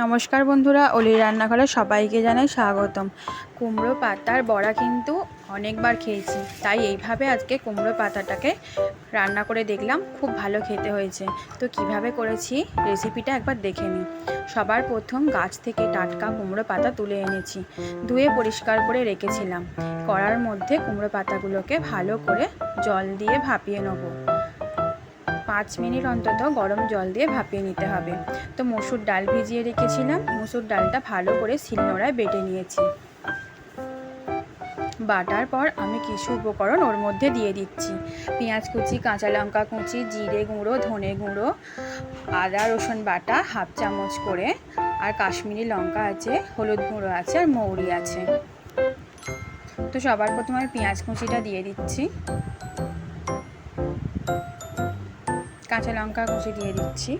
নমস্কার বন্ধুরা, অলির রান্নাঘরে সবাইকে জানাই স্বাগতম। কুমড়ো পাতার বড়া কিন্তু অনেকবার খেয়েছি, তাই এইভাবে আজকে কুমড়ো পাতাটাকে রান্না করে দেখলাম, খুব ভালো খেতে হয়েছে। তো কীভাবে করেছি রেসিপিটা একবার দেখে নিই। সবার প্রথম গাছ থেকে টাটকা কুমড়ো পাতা তুলে এনেছি, ধুয়ে পরিষ্কার করে রেখেছিলাম। কড়ার মধ্যে কুমড়ো পাতাগুলোকে ভালো করে জল দিয়ে ভাপিয়ে নেব। পাঁচ মিনিট অন্তত গরম জল দিয়ে ভাপিয়ে নিতে হবে। তো মসুর ডাল ভিজিয়ে রেখেছিলাম। মসুর ডালটা ভালো করে শিলনোড়ায় বেটে নিয়েছি। বাটার পর আমি কিছু উপকরণ ওর মধ্যে দিয়ে দিচ্ছি। পেঁয়াজ কুচি, কাঁচা লঙ্কা কুচি, জিরে গুঁড়ো, ধনে গুঁড়ো, আদা, রসুন বাটা, হাফ চামচ করে, আর কাশ্মীরি লঙ্কা আছে, হলুদ গুঁড়ো আছে, আর মৌরি আছে। তো সবার প্রথমে পেঁয়াজ কুচিটা দিয়ে দিচ্ছি। কাঁচা লঙ্কা কুচি দিয়ে দিচ্ছি।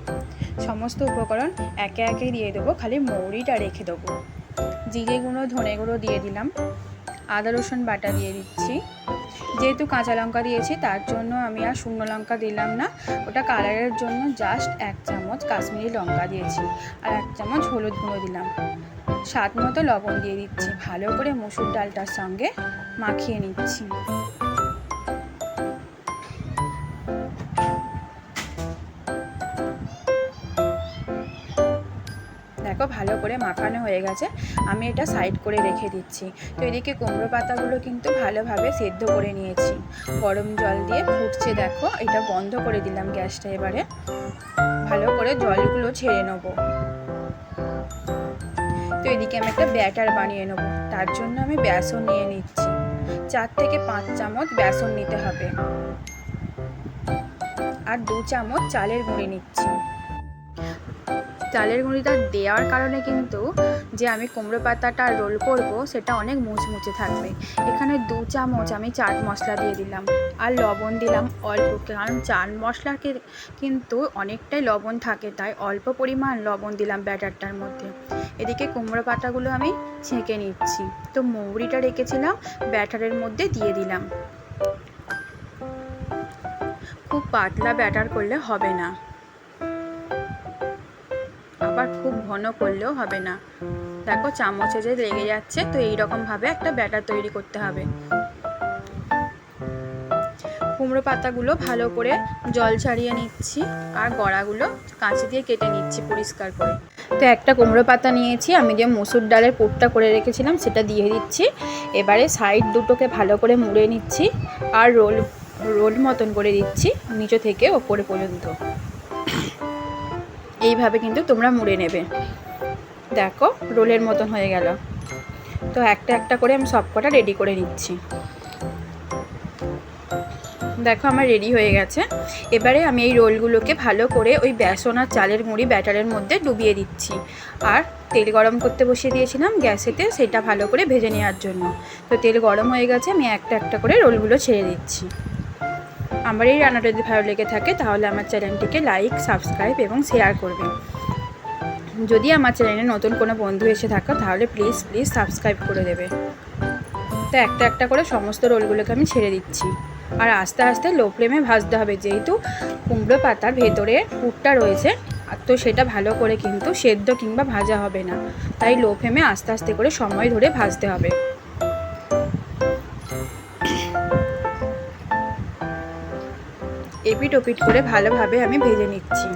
সমস্ত উপকরণ একে একে দিয়ে দেবো, খালি মৌরিটা রেখে দেবো। জিরে গুঁড়ো, ধনে গুঁড়ো দিয়ে দিলাম। আদা, রসুন বাটা দিয়ে দিচ্ছি। যেহেতু কাঁচা লঙ্কা দিয়েছি, তার জন্য আমি আর শুকনো লঙ্কা দিলাম না। ওটা কালারের জন্য জাস্ট এক চামচ কাশ্মীরি লঙ্কা দিয়েছি আর এক চামচ হলুদ গুঁড়ো দিলাম। স্বাদ মতো লবণ দিয়ে দিচ্ছি। ভালো করে মসুর ডালটার সঙ্গে মাখিয়ে নিচ্ছি। দেখো, ভালো করে মাখানো হয়ে গেছে। আমি এটা সাইড করে রেখে দিচ্ছি। তো এদিকে কুমড়ো পাতাগুলো কিন্তু ভালোভাবে সেদ্ধ করে নিয়েছি। গরম জল দিয়ে ফুটছে, দেখো। এটা বন্ধ করে দিলাম গ্যাসটা এবারে। ভালো করে জলগুলো ছেড়ে নেব। তো এদিকে আমি একটা ব্যাটার বানিয়ে নেব। তার জন্য আমি বেসন নিয়ে নিচ্ছি। চার থেকে পাঁচ চামচ বেসন নিতে হবে। আর দু চামচ চালের গুঁড়ি নিচ্ছি। চালের গুঁড়িটা দেওয়ার কারণে কিন্তু যে আমি কুমড়ো পাতাটা রোল করব, সেটা অনেক মুচমুচে থাকবে। এখানে দু চামচ আমি চাট মশলা দিয়ে দিলাম আর লবণ দিলাম অল্প। কারণ চাট মশলাকে কিন্তু অনেকটাই লবণ থাকে, তাই অল্প পরিমাণ লবণ দিলাম ব্যাটারটার মধ্যে। এদিকে কুমড়ো পাতাগুলো আমি ছেঁকে নিচ্ছি। তো মৌরিটা রেখেছিলাম, ব্যাটারের মধ্যে দিয়ে দিলাম। খুব পাতলা ব্যাটার করলে হবে না। আবার খুব ঘন করলেও হবে না। দেখো চামচে যে লেগে যাচ্ছে, তো এইরকমভাবে একটা ব্যাটার তৈরি করতে হবে। কুমড়ো পাতাগুলো ভালো করে জল ছাড়িয়ে নিচ্ছি, আর গড়াগুলো কাঁচি দিয়ে কেটে নিচ্ছি পরিষ্কার করে। তো একটা কুমড়ো পাতা নিয়েছি, আমি যে মসুর ডালের পুরটা করে রেখেছিলাম, সেটা দিয়ে দিচ্ছি। এবারে সাইড দুটোকে ভালো করে মুড়ে নিচ্ছি, আর রোল রোল মতন করে দিচ্ছি, নিচে থেকে ওপরে পর্যন্ত। এইভাবে কিন্তু তোমরা মুড়ে নেবে। দেখো, রোলের মতন হয়ে গেল। তো একটা একটা করে আমি সব কটা রেডি করে নিচ্ছি। দেখো, আমার রেডি হয়ে গেছে। এবারে আমি এই রোলগুলোকে ভালো করে ওই বেসন আর চালের মুড়ি ব্যাটারের মধ্যে ডুবিয়ে দিচ্ছি। আর তেল গরম করতে বসিয়ে দিয়েছিলাম গ্যাসেতে সেটা ভালো করে ভেজে নেওয়ার জন্য। তো তেল গরম হয়ে গেছে, আমি একটা একটা করে রোলগুলো ছেড়ে দিচ্ছি। আমার এই রান্নাটা যদি ভালো লেগে থাকে, তাহলে আমার চ্যানেলটিকে লাইক সাবস্ক্রাইব এবং শেয়ার করবে যদি আমার চ্যানেলে নতুন কোনো বন্ধু এসে থাকো, তাহলে প্লিজ প্লিজ সাবস্ক্রাইব করে দেবে। তো একটা একটা করে সমস্ত রোলগুলোকে আমি ছেড়ে দিচ্ছি। আর আস্তে আস্তে লো ফ্লেমে ভাজতে হবে, যেহেতু কুমড়ো পাতার ভেতরে পুরটা রয়েছে তো সেটা ভালো করে কিন্তু সেদ্ধ কিংবা ভাজা হবে না। তাই লো ফ্লেমে আস্তে আস্তে করে সময় ধরে ভাজতে হবে। এপিট ওপিট করে ভালোভাবে আমি ভেজে নিচ্ছি।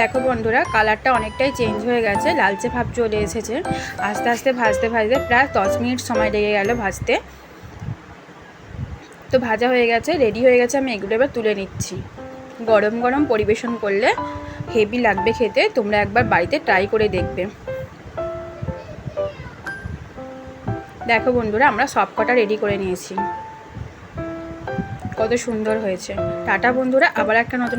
দেখো বন্ধুরা, কালারটা অনেকটাই চেঞ্জ হয়ে গেছে, লালচে ভাব চলে এসেছে। আস্তে আস্তে ভাজতে ভাজতে প্রায় দশ মিনিট সময় লেগে গেল ভাজতে। তো ভাজা হয়ে গেছে রেডি হয়ে গেছে, আমি এগুলো এবার তুলে নিচ্ছি। গরম গরম পরিবেশন করলে হেভি লাগবে খেতে, তোমরা একবার বাড়িতে ট্রাই করে দেখবে। দেখো বন্ধুরা, আমরা সব কটা রেডি করে নিয়েছি। কত সুন্দর হয়েছে। টাটা বন্ধুরা, আবার একটা নতুন